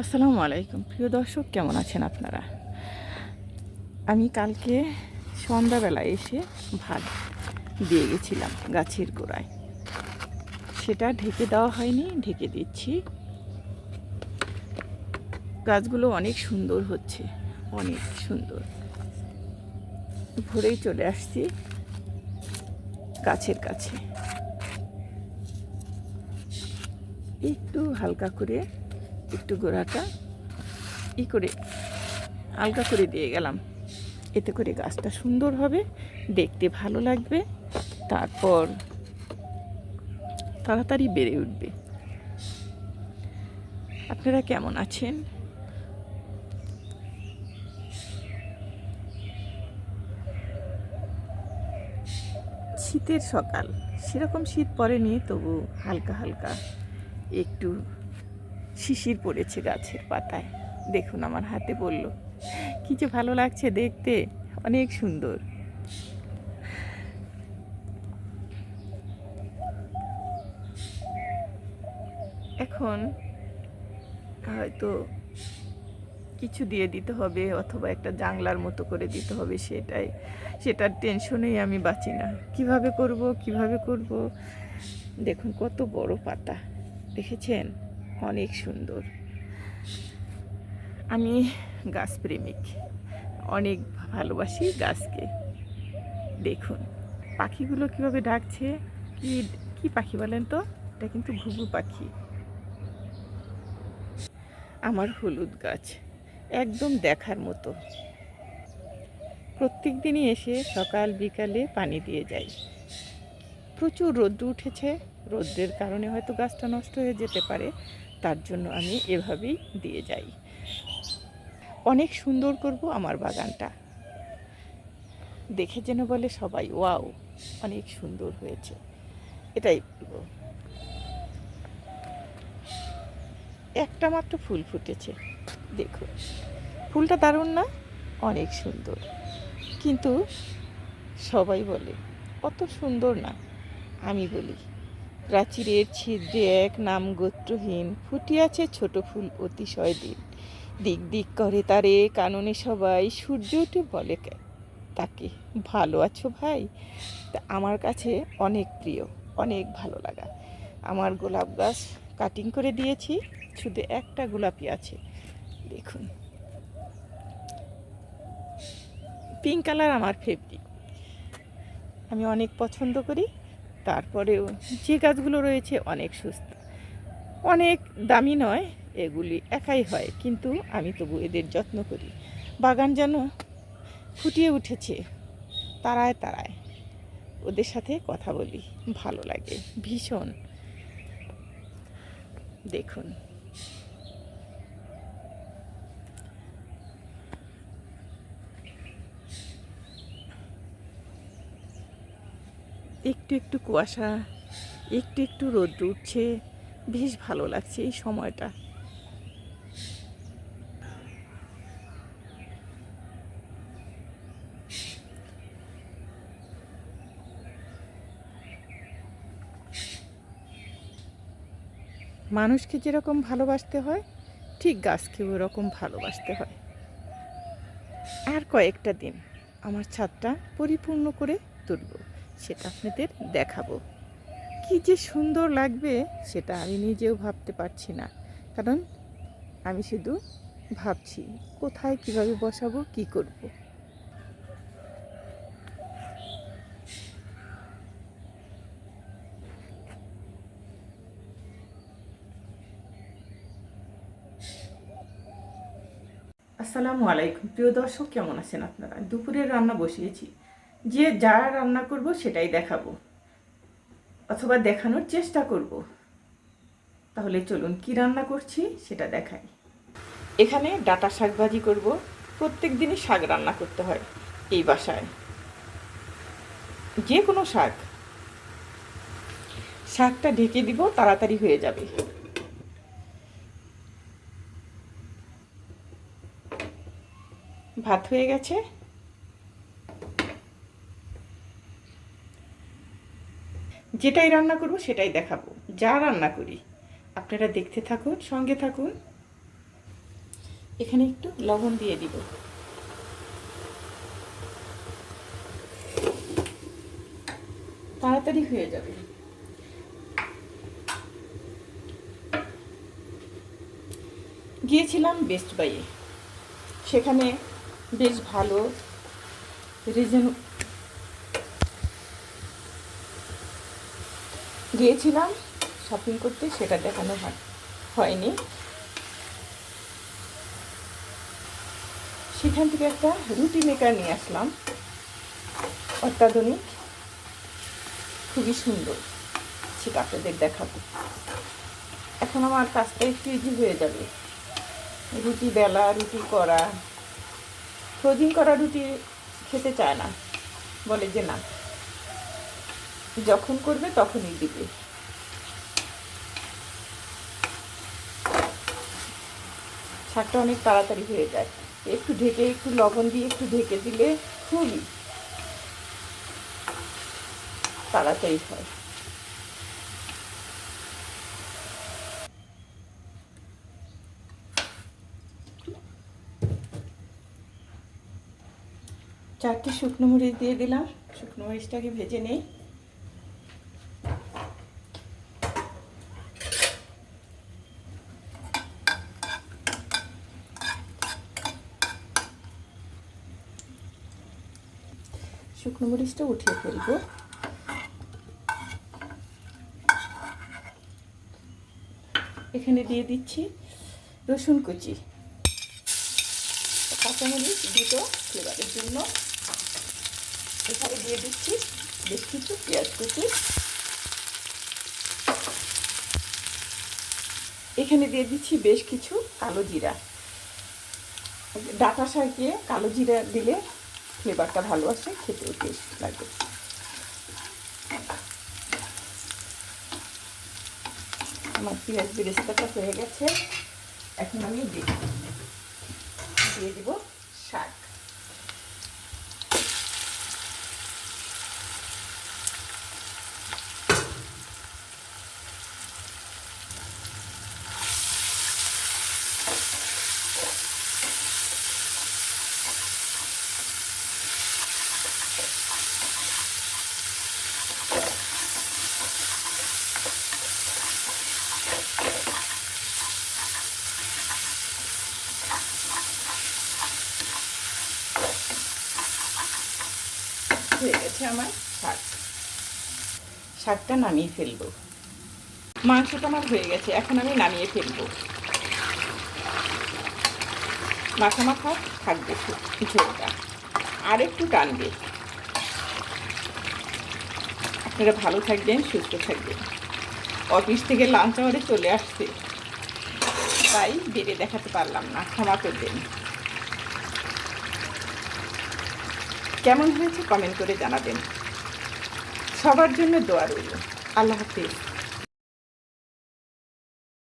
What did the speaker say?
আসসালামু আলাইকুম। প্রিয় দর্শক, কেমন আছেন আপনারা? আমি কালকে সন্ধ্যাবেলা এসে ভাত দিয়ে গেছিলাম গাছের গোড়ায়। সেটা ঢেকে দেওয়া হয়নি, ঢেকে দিচ্ছি। গাছগুলো অনেক সুন্দর হচ্ছে, অনেক সুন্দর। ভোরেই চলে আসছি গাছের কাছে। একটু হালকা করে একটু গোড়াটা ই করে হালকা করে দিয়ে গেলাম। এতে করে গাছটা সুন্দর হবে, দেখতে ভালো লাগবে, তারপর তাড়াতাড়ি বেড়ে উঠবে। আপনারা কেমন আছেন? শীতের সকাল, সেরকম শীত পড়েনি, তবু হালকা হালকা, একটু শিশির পড়েছে গাছের পাতায়। দেখুন আমার হাতে পড়ল কি যে ভালো লাগছে দেখতে, অনেক সুন্দর। এখন হয়তো কিছু দিয়ে দিতে হবে, অথবা একটা জাংলার মতো করে দিতে হবে সেটাই। সেটার টেনশনেই আমি বাঁচি না। কীভাবে করব কীভাবে করব? দেখুন কত বড় পাতা, দেখেছেন? অনেক সুন্দর। আমি গাছ প্রেমিক অনেক ভালোবাসি গাছকে। দেখুন, পাখিগুলো কীভাবে ডাকছে, কি কি পাখি বলেন তো? এটা কিন্তু ঘুঘু পাখি। আমার হলুদ গাছ, একদম দেখার মতো। প্রত্যেক দিনই এসে সকাল বিকালে পানি দিয়ে যাই প্রচুর রোদ্র উঠেছে। রোদ্রের কারণে হয়তো গাছটা নষ্ট হয়ে যেতে পারে। তার জন্য আমি এভাবেই দিয়ে যাই। অনেক সুন্দর করব আমার বাগানটা। দেখে যেন বলে সবাই, ওয়াও, অনেক সুন্দর হয়েছে। এটাই বলব। একটা মাত্র ফুল ফুটেছে। দেখো ফুলটা দারুণ না? অনেক সুন্দর। কিন্তু সবাই বলে অত সুন্দর না? আমি বলি প্রাচীরের ছিদ্রে এক নাম গোত্রহীন ফুটিয়াছে ছোট ফুল অতিশয় দিন। দিক দিক করে তারে কাননে সবাই সূর্য উঠে বলে তাকে ভালো আছো ভাই? তা আমার কাছে অনেক প্রিয়, অনেক ভালো লাগা। আমার গোলাপ গাছ কাটিং করে দিয়েছি শুধু একটা গোলাপি আছে। দেখুন। পিঙ্ক কালার আমার ফেভারিট আমি অনেক পছন্দ করি তারপরেও যে গাছগুলো রয়েছে অনেক সুস্থ। অনেক দামি নয়, এগুলি একাই হয়, কিন্তু আমি তবু এদের যত্ন করি। বাগান যেন ফুটিয়ে উঠেছে, তারায় তারায়। ওদের সাথে কথা বলি, ভালো লাগে, ভীষণ। দেখুন। একটু একটু কুয়াশা, একটু একটু রোদ উঠছে। বেশ ভালো লাগছে এই সময়টা। মানুষকে যেরকম ভালোবাসতে হয়, ঠিক গাছকে ওরকম ভালোবাসতে হয়। আর কয়েকটা দিন আমার ছাদটা পরিপূর্ণ করে তুলব। সেটা আপনাদের দেখাবো। কি যে সুন্দর লাগবে সেটা আমি নিজেও ভাবতে পারছি না। কারণ আমি শুধু ভাবছি, কোথায় কীভাবে বসাবো, কি করব। আসসালামু আলাইকুম। প্রিয় দর্শক, কেমন আছেন আপনারা? দুপুরের রান্না বসিয়েছি। যে যা রান্না করব সেটাই দেখাবো। অথবা দেখানোর চেষ্টা করব। তাহলে চলুন কি রান্না করছি সেটা দেখাই। এখানে ডাটা শাক ভাজি করব। প্রত্যেক দিনই শাক রান্না করতে হয় এই বাসায়। যে কোনো শাক। শাকটা ঢেকে দিব, তাড়াতাড়ি হয়ে যাবে। ভাত হয়ে গেছে। যেটাই রান্না করব, সেটাই দেখাবো। যা রান্না করি। আপনারা দেখতে থাকুন, সঙ্গে থাকুন। এখানে একটু লবণ দিয়ে দিব। তাড়াতাড়ি হয়ে যাবে। গিয়েছিলাম বেস্ট বাইয়ে সেখানে বেশ ভালো রিজন গিয়েছিলাম শপিং করতে সেটা দেখানো হয়, হয়নি। সেখান থেকে একটা রুটি মেকার নিয়ে আসলাম। অত্যাধুনিক, খুবই সুন্দর। সেটা আপনাদের দেখাবো। এখন আমার কাজটা একটু ইজি হয়ে যাবে। রুটি বেলা, রুটি করা। ফ্রোজিং করা রুটি খেতে চায় না। বলে যে না। যখন করবে তখনই দিবে। শাকটা অনেক তাড়াতাড়ি হয়ে যায়। একটু ঢেকে, একটু লবণ দিয়ে একটু ঢেকে দিলে খুবই তাড়াতাড়ি হয়। চারটে শুকনো মরিচ দিয়ে দিলাম। শুকনো মরিচটাকে ভেজে নেই। শুকনো মরিচটা উঠিয়ে ফেলব। এখানে দিয়ে দিচ্ছি রসুন কুচি। কাঁচামরিচ দুটো ফ্লেভারের জন্য। এখানে দিয়ে দিচ্ছি বেশ কিছু পেঁয়াজ কুচি। এখানে দিয়ে দিচ্ছি বেশ কিছু কালো জিরা। ডাটা শাকে কালো জিরা দিলে ফ্লেভারটা ভালো আসে, খেতেও টেস্ট লাগে। আমার পেঁয়াজ বেরেস্তাটা হয়ে গেছে। এখন আমি দিয়ে দিয়ে দিব শাক হয়ে গেছে আমার। শাক শাকটা নামিয়ে ফেলব। মাংসটা আমার হয়ে গেছে, এখন আমি নামিয়ে ফেলব। মাখা মাখা থাকবে ঝোলটা। আর একটু টানবে। আপনারা ভালো থাকবেন, সুস্থ থাকবেন। অফিস থেকে লাঞ্চ আওয়ারে চলে আসছে। তাই বেড়ে দেখাতে পারলাম না, ক্ষমা করবেন। কেমন হয়েছে কমেন্ট করে জানাবেন। সবার জন্য দোয়া রইল। আল্লাহ হাফিজ।